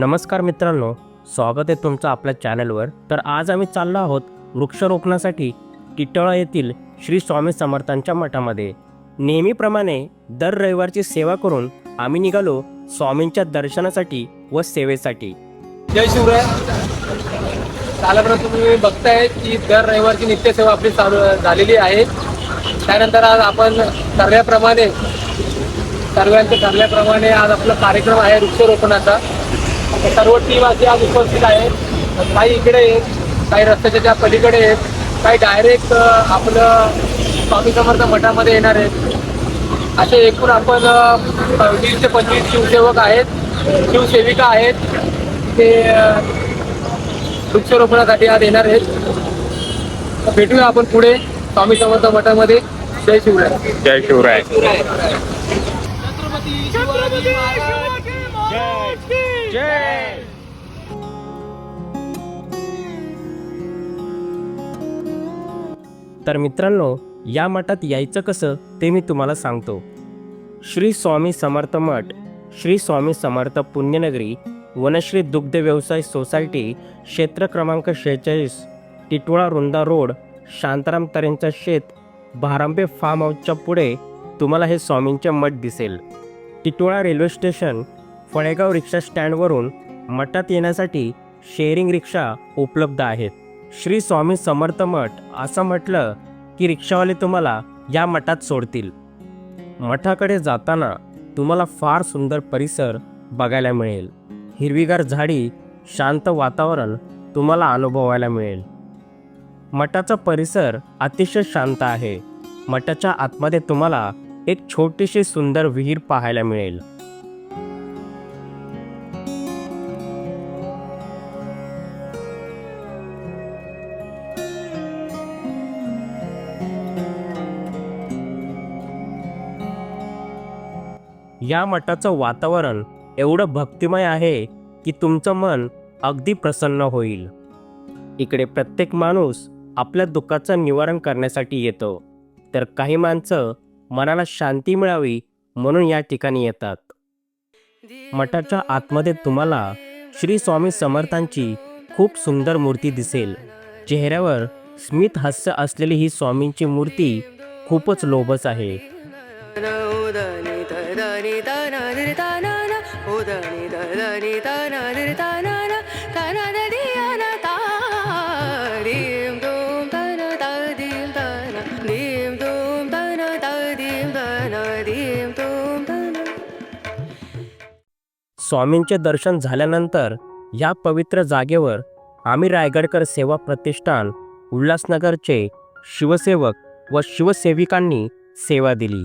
नमस्कार मित्रांनो स्वागत आहे तुमचं आपल्या चॅनलवर. तर आज आम्ही चाललो आहोत वृक्षारोपणासाठी टिटोळा येथील श्री स्वामी समर्थांच्या मठामध्ये. नेहमीप्रमाणे दर रविवारची सेवा करून आम्ही निघालो स्वामींच्या दर्शनासाठी व सेवेसाठी. जय शिवराय. कालपर्यंत तुम्ही बघताय की दर रविवारची नित्यसेवा आपली चालू झालेली आहे. त्यानंतर आज आपण ठरल्याप्रमाणे सर्वांच्या ठरल्याप्रमाणे आज आपला कार्यक्रम आहे वृक्षारोपणाचा. सर्व टीम अशी आज उपस्थित आहे. काही इकडे आहेत काही रस्त्याच्या त्या पलीकडे आहेत काही डायरेक्ट आपलं स्वामी समर्थ मठामध्ये येणार आहेत. असे एकूण आपण वीस ते पंचवीस शिवसेवक आहेत शिवसेविका आहेत. ते वृक्षारोपणासाठी आज येणार आहेत. भेटूया आपण पुढे स्वामी समर्थ मठामध्ये. जय शिवराय. जय शिवराय. छत्रपती शिवाजी तर मित्रांनो या मठात यायचं कसं ते मी तुम्हाला सांगतो. श्री स्वामी समर्थ मठ श्री स्वामी समर्थ पुण्यनगरी वनश्री दुग्ध व्यवसाय सोसायटी क्षेत्र क्रमांक शेहेचाळीस टिटवाळा रुंदा रोड शांताराम तरेंचा शेत भारांबे फार्म हाऊसच्या पुढे तुम्हाला हे स्वामींचे मठ दिसेल. Titwala railway station Phalegaon rickshaw स्टँडवरून मठात येण्यासाठी शेअरिंग रिक्षा उपलब्ध आहेत. श्री स्वामी समर्थ मठ असं म्हटलं की रिक्षावाले तुम्हाला या मठात सोडतील. मठाकडे जाताना तुम्हाला फार सुंदर परिसर बघायला मिळेल. हिरवीगार झाडी शांत वातावरण तुम्हाला अनुभवायला मिळेल. मठाचा परिसर अतिशय शांत आहे. मठाच्या आतमध्ये तुम्हाला एक छोटीशी सुंदर विहीर पाहायला मिळेल. या मठाचं वातावरण एवढं भक्तिमय आहे की तुमचं मन अगदी प्रसन्न होईल. इकडे प्रत्येक माणूस आपल्या दुःखाचं निवारण करण्यासाठी येतो. तर काही माणसं मनाला शांती मिळावी म्हणून या ठिकाणी येतात. मठाच्या आतमध्ये तुम्हाला श्री स्वामी समर्थांची खूप सुंदर मूर्ती दिसेल. चेहऱ्यावर स्मित हास्य असलेली ही स्वामींची मूर्ती खूपच लोभस आहे. उदनी तदनी तनादिर तानाना उदनी तदनी तनादिर तानाना तनाददियाना ता दीम दूम तना तदीम तना दीम दूम तना तदीम तना दीम दूम स्वामींचे दर्शन झाल्यानंतर या पवित्र जागेवर आम्ही रायगडकर सेवा प्रतिष्ठान उल्हासनगरचे शिवसेवक व शिवसेविकांनी सेवा दिली.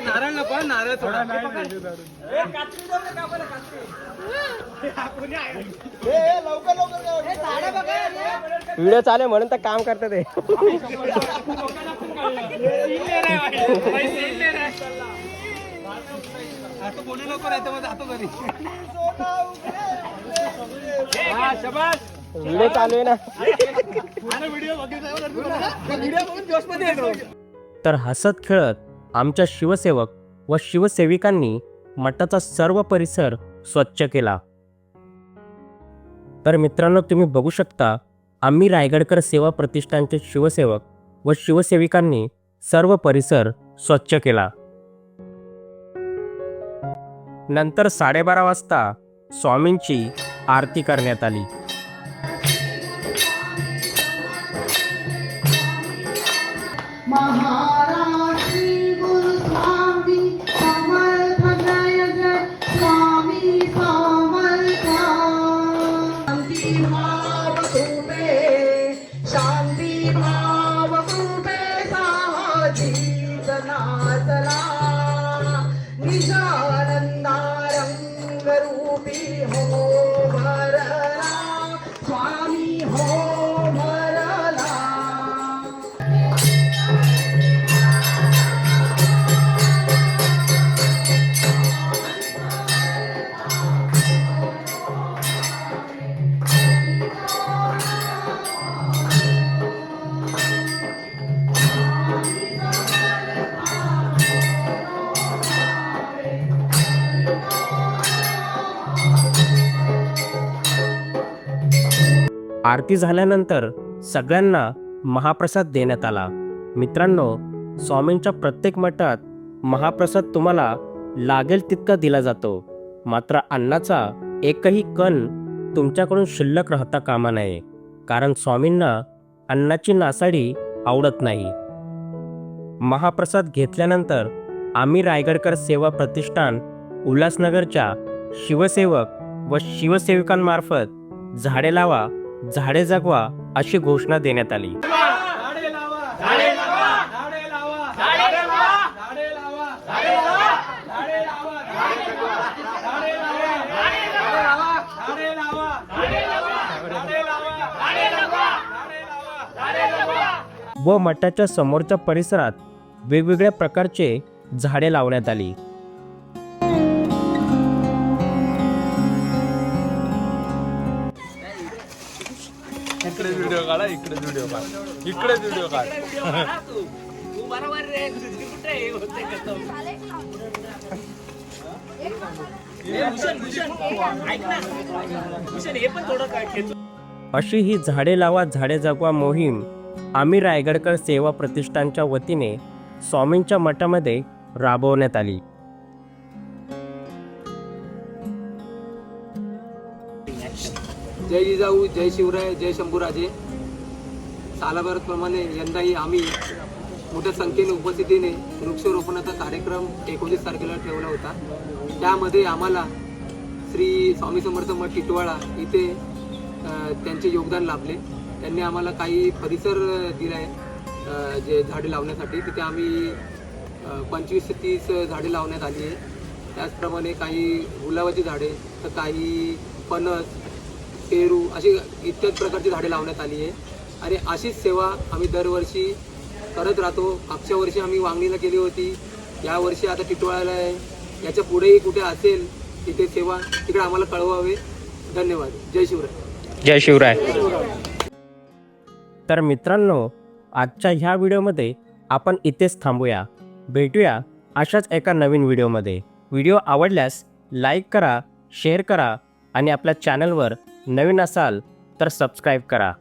नारळ नको नारळ थोडा व्हिडिओ चालू म्हणून तर काम करतात ते. आता बोलू नको नाही तर मग जातो घरी. हा, शाबास. व्हिडिओ चालू आहे ना. तर हसत खेळत आमच्या शिवसेवक व शिवसेविकांनी मठाचा सर्व परिसर स्वच्छ केला. तर मित्रांनो तुम्ही बघू शकता आम्ही रायगडकर सेवा प्रतिष्ठानचे शिवसेवक व शिवसेविकांनी सर्व परिसर स्वच्छ केला. नंतर साडेबारा वाजता स्वामींची आरती करण्यात आली. be home. आरती झाल्यानंतर सगळ्यांना महाप्रसाद देण्यात आला. मित्रांनो स्वामींच्या प्रत्येक मठात महाप्रसाद तुम्हाला लागेल तितका दिला जातो. मात्र अन्नाचा एकही कण तुमच्याकडून शिल्लक राहता कामा नये कारण स्वामींना अन्नाची नासाडी आवडत नाही. महाप्रसाद घेतल्यानंतर आम्ही रायगडकर सेवा प्रतिष्ठान उल्हासनगरच्या शिवसेवक व शिवसेविकांमार्फत झाडे लावा झाडे जगवा अशी घोषणा देण्यात आली. व मठाच्या समोरच्या परिसरात वेगवेगळ्या प्रकारचे झाडे लावण्यात आली. व्हिडिओ काढा इकडे व्हिडिओ काढ. इकडे व्हिडिओ काढ. अशी ही झाडे लावा झाडे जगवा मोहीम आम्ही रायगडकर सेवा प्रतिष्ठानच्या वतीने स्वामींच्या मठामध्ये राबवण्यात आली. जय जिजाऊ जय शिवराय जय शंभूराजे. सालाबारप्रमाणे यंदाही आम्ही मोठ्या संख्येने उपस्थितीने वृक्षारोपणाचा कार्यक्रम एकोणीस तारखेला ठेवला होता. त्यामध्ये आम्हाला श्री स्वामी समर्थ मठ टिटवाळा इथे त्यांचे योगदान लाभले. त्यांनी आम्हाला काही परिसर दिला आहे जे झाडे लावण्यासाठी. तिथे आम्ही पंचवीस ते तीस झाडे लावण्यात आली आहे. त्याचप्रमाणे काही गुलाबाची झाडे तर काही फणस पेरू अशी इत्यादी प्रकारची झाडे लावण्यात आली आहे. आणि अशीच सेवा आम्ही दरवर्षी करत राहतो. मागच्या वर्षी आम्ही वांगणीला केली होती. यावर्षी आता टिटवाळ्याला आहे. याच्या पुढेही कुठे असेल तिथे सेवा तिकडे आम्हाला कळवावे. धन्यवाद. जय शिवराय. जय शिवराय. तर मित्रांनो आजच्या ह्या व्हिडिओमध्ये आपण इथेच थांबूया. भेटूया अशाच एका नवीन व्हिडिओमध्ये. व्हिडिओ आवडल्यास लाईक करा शेअर करा आणि आपल्या चॅनलवर नवीन असाल तर सबस्क्राईब करा.